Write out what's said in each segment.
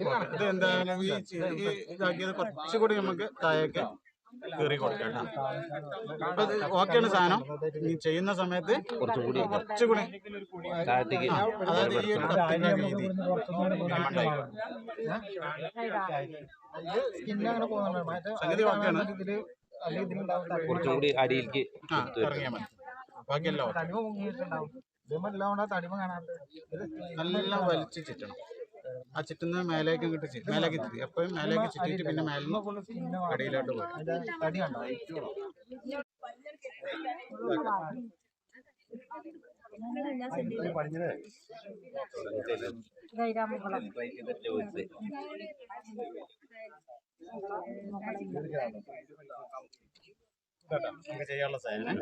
ഇത് എന്തായാലും ഈ ഇതാക്കിയത് കുറച്ചുകൂടി നമുക്ക് താഴേക്ക് കീറി കൊടുക്കാം കേട്ടോ. അപ്പൊ ഓക്കെയാണ് സാധനം. ഈ ചെയ്യുന്ന സമയത്ത് കുറച്ചുകൂടി കുറച്ചുകൂടി താഴത്തേക്ക് അതായത് ഈ ഒരു കത്തിന്റെ വീതി സംഗതി ഓക്കെയാണ്. കുറച്ചുകൂടി അടിയിലേക്ക് ഇറങ്ങിയാൽ മതി. ബാക്കിയെല്ലാം തടിമ തടിമ കാണാത്ത നല്ല വലിച്ചു ചുറ്റണം. ആ ചുറ്റുന്ന മേലേക്ക് ഇങ്ങോട്ട് ചുറ്റും മേലേക്ക് ചുറ്റി എപ്പോഴും മേലേക്ക് ചുറ്റിയിട്ട് പിന്നെ മേലെ അടിയിലോട്ട് പോകും ചെയ്യാനുള്ള സാധനം.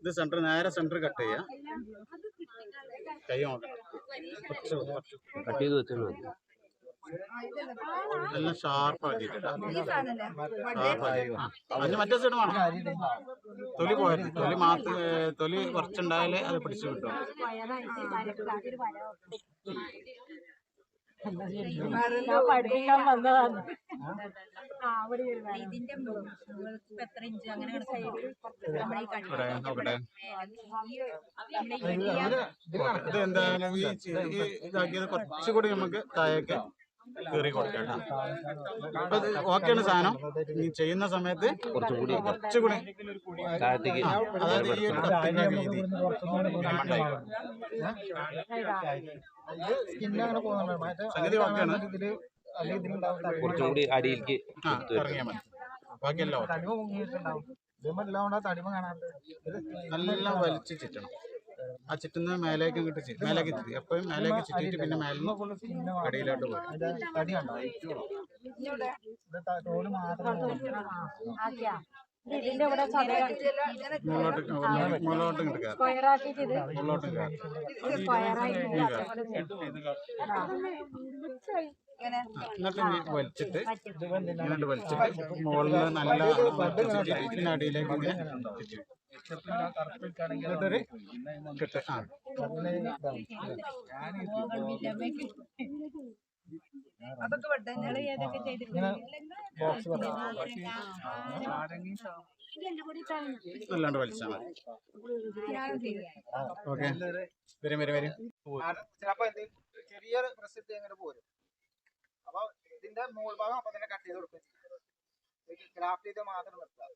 ഇത് സെന്റർ നേരെ സെന്റർ കട്ട് ചെയ്യാം. കൈ നോക്കണം കട്ട് ചെയ്ത് വെച്ചാൽ എല്ലാം അതിന് മറ്റേ സൈഡ് വേണം. തൊലി പോയത് തൊലി മാത്രം തൊലി കുറച്ചുണ്ടായാലേ അത് പിടിച്ചു കിട്ടും. പഠിക്കാൻ വന്നതാണ്. ഇതിന്റെ എത്ര ഇഞ്ച് അങ്ങനെ ഇത് എന്തായാലും ഈ ഇതാക്കിയത് കുറച്ചുകൂടി നമുക്ക് താഴേക്ക് കീറി അപ്പൊ ഓക്കെയാണ് സാധനം. ഈ ചെയ്യുന്ന സമയത്ത് കുറച്ചുകൂടി കുറച്ചുകൂടി താഴത്തേക്ക് അതായത് ഈ ഒരു കത്തിന്റെ വീതി സംഗതി ഓക്കെയാണ് കുറച്ചും കൂടി അടിയിലേക്ക് ഇറങ്ങിയാൽ മതി. ബാക്കിയല്ല തടിമ മുങ്ങിയിട്ടുണ്ടാവും ഇതുമല്ല തടിമ കാണാത്ത നല്ല വലിച്ച് ചുറ്റണം. ആ ചുറ്റുന്ന മേലേക്ക് ഇങ്ങോട്ട് ചുറ്റി മേലേക്ക് ചുറ്റി. എപ്പോഴും മേലേക്ക് ചുറ്റിയിട്ട് പിന്നെ മേലിന്ന് ഫുള്ള് അടിയിലോട്ട് പോകും തടി കണ്ടോ തോൽ മാത്രം മുകളിലോട്ട് മുകളിലോട്ട് ഇങ്ങോട്ട് കയറാം. മുകളിലോട്ട് കയറാം. എന്നിട്ട് വലിച്ചിട്ട് ഇങ്ങോട്ട് വലിച്ചിട്ട് മുകളിൽ നല്ല അടിയിലേക്ക് ഇങ്ങനെ ചുറ്റി എന്നിട്ടൊരു കെട്ട് ആ. അതൊക്കെ നല്ലാണ്ട് വലിച്ചാൽ മതി. ഓക്കെ. വരും വരും വരും. ചിലപ്പോ എന്ത് ചെറിയൊരു പ്രസ് ഇങ്ങനെ പോരും. അപ്പൊ ഇതിന്റെ മുകൾ ഭാഗം അപ്പൊ തന്നെ കട്ട് ചെയ്ത് കൊടുക്കും. ക്രാഫ്റ്റ് ചെയ്ത് മാത്രം നിർത്തുക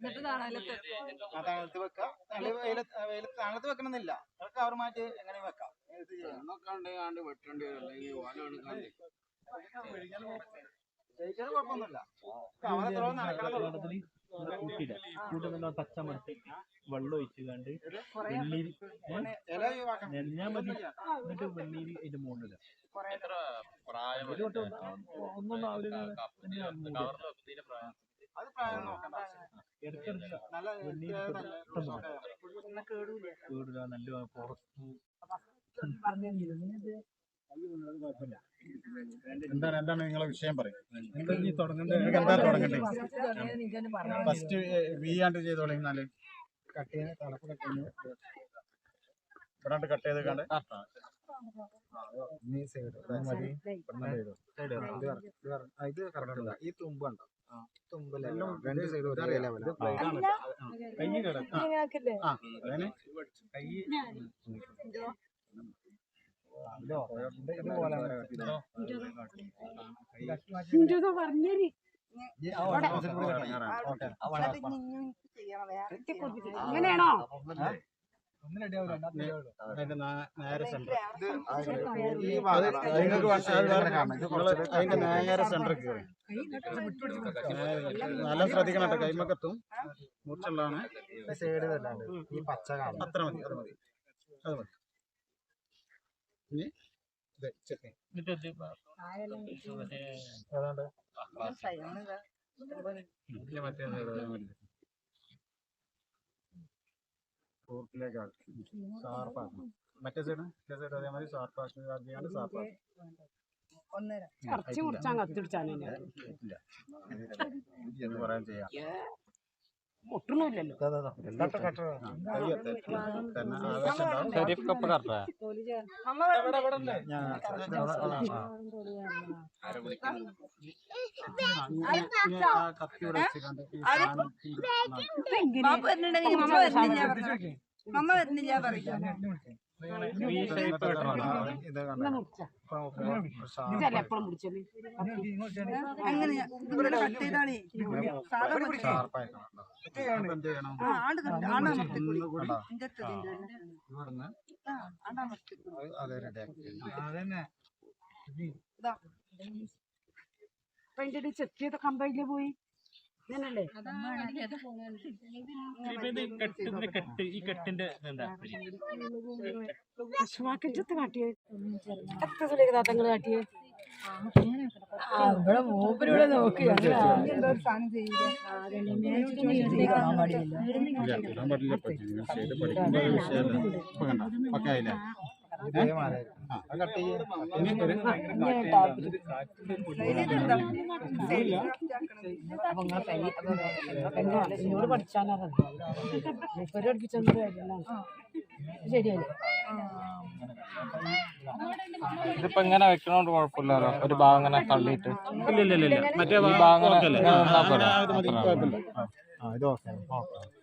എന്നിട്ട് തണലത്ത് വെക്കുക അല്ലെങ്കിൽ വെയിലത്ത് തണലത്ത് വെക്കണമെന്നില്ല കവർ മാറ്റി എങ്ങനെ വെക്കാം? ഇത് ചെയ്യാം. ജയിച്ചാലും കുഴപ്പമൊന്നുമില്ല കവറെത്രയോ നടക്കണമെന്നുള്ളൂ കൂട്ടുന്ന പച്ചമർത്തി വെള്ളം ഒഴിച്ചു കണ്ട് വെണ്ണീര് മതി. എന്നിട്ട് വെണ്ണീര് അതിന്റെ മുകളിൽ ഒന്നും ആവില്ല നല്ല വെണ്ണീര് എന്താണ് എന്താണ് നിങ്ങളെ വിഷയം പറയും എന്താ തുടങ്ങണ്ടേ? ഫസ്റ്റ് വി ആണ്ട് ചെയ്തോളി എന്നാൽ? ഇവിടെ കട്ട് ചെയ്ത്. കണ്ട്. ഇത് കറക്റ്റ് ഈ തുമ്പ് ഉണ്ടോ തുമ്പല്ല രണ്ട് സൈഡ് ഒരേ ലെവലാണ് കൈ കിടക്കാം. പറഞ്ഞേരി ഇങ്ങനെയാണോ അതിന്റെ നേരെ സെന്റർ കയറി നല്ല ശ്രദ്ധിക്കണം കേട്ടോ കൈമക്കത്തും മുറിച്ചുള്ളതാണ് സൈഡ് തല്ലാണ്ട് ഈ പച്ച കാണും അത്ര മതി അത് മതി അത് മതി മറ്റേ സൈഡ്? മറ്റേ സൈഡ് അതേമാതിരി ഷാർപ്പാക്കി ഇറച്ചി മുറിച്ചാൻ കത്തിടിച്ചാൻ എന്ന് പറയാൻ ചെയ്യാം? ഉണ്ടാവും ഷരീഫ് കപ്പ് ഞാൻ കത്തി ഇവിടെ വെച്ചിട്ടുണ്ട് മമ്മ വരുന്നില്ല അങ്ങനെ ഇവിടെ കട്ട് ചെയ്ത കമ്പയിൽ പോയി. കെട്ട് ഈ കെട്ടിന്റെ എന്താ അശ്വാക്കറ്റത്ത് കാട്ടിയത് എത്ര സുലേഖ താത്തങ്ങൾ കാട്ടിയത് ഇവിടെ മൂപ്പരിവിടെ നോക്കി. ഒരു വിഷയമല്ല. ഇപ്പൊ എന്നോട് പഠിപ്പിച്ചൊന്നും ശരിയല്ലേ ഇതിപ്പോ ഇങ്ങനെ വെക്കണോണ്ട് കുഴപ്പമില്ലല്ലോ ഒരു ഭാഗം ഇങ്ങനെ തള്ളിയിട്ട് ഇല്ല ഇല്ല ഇല്ല മറ്റേ ഭാഗം ഇത് ഓക്കെ ഓക്കെ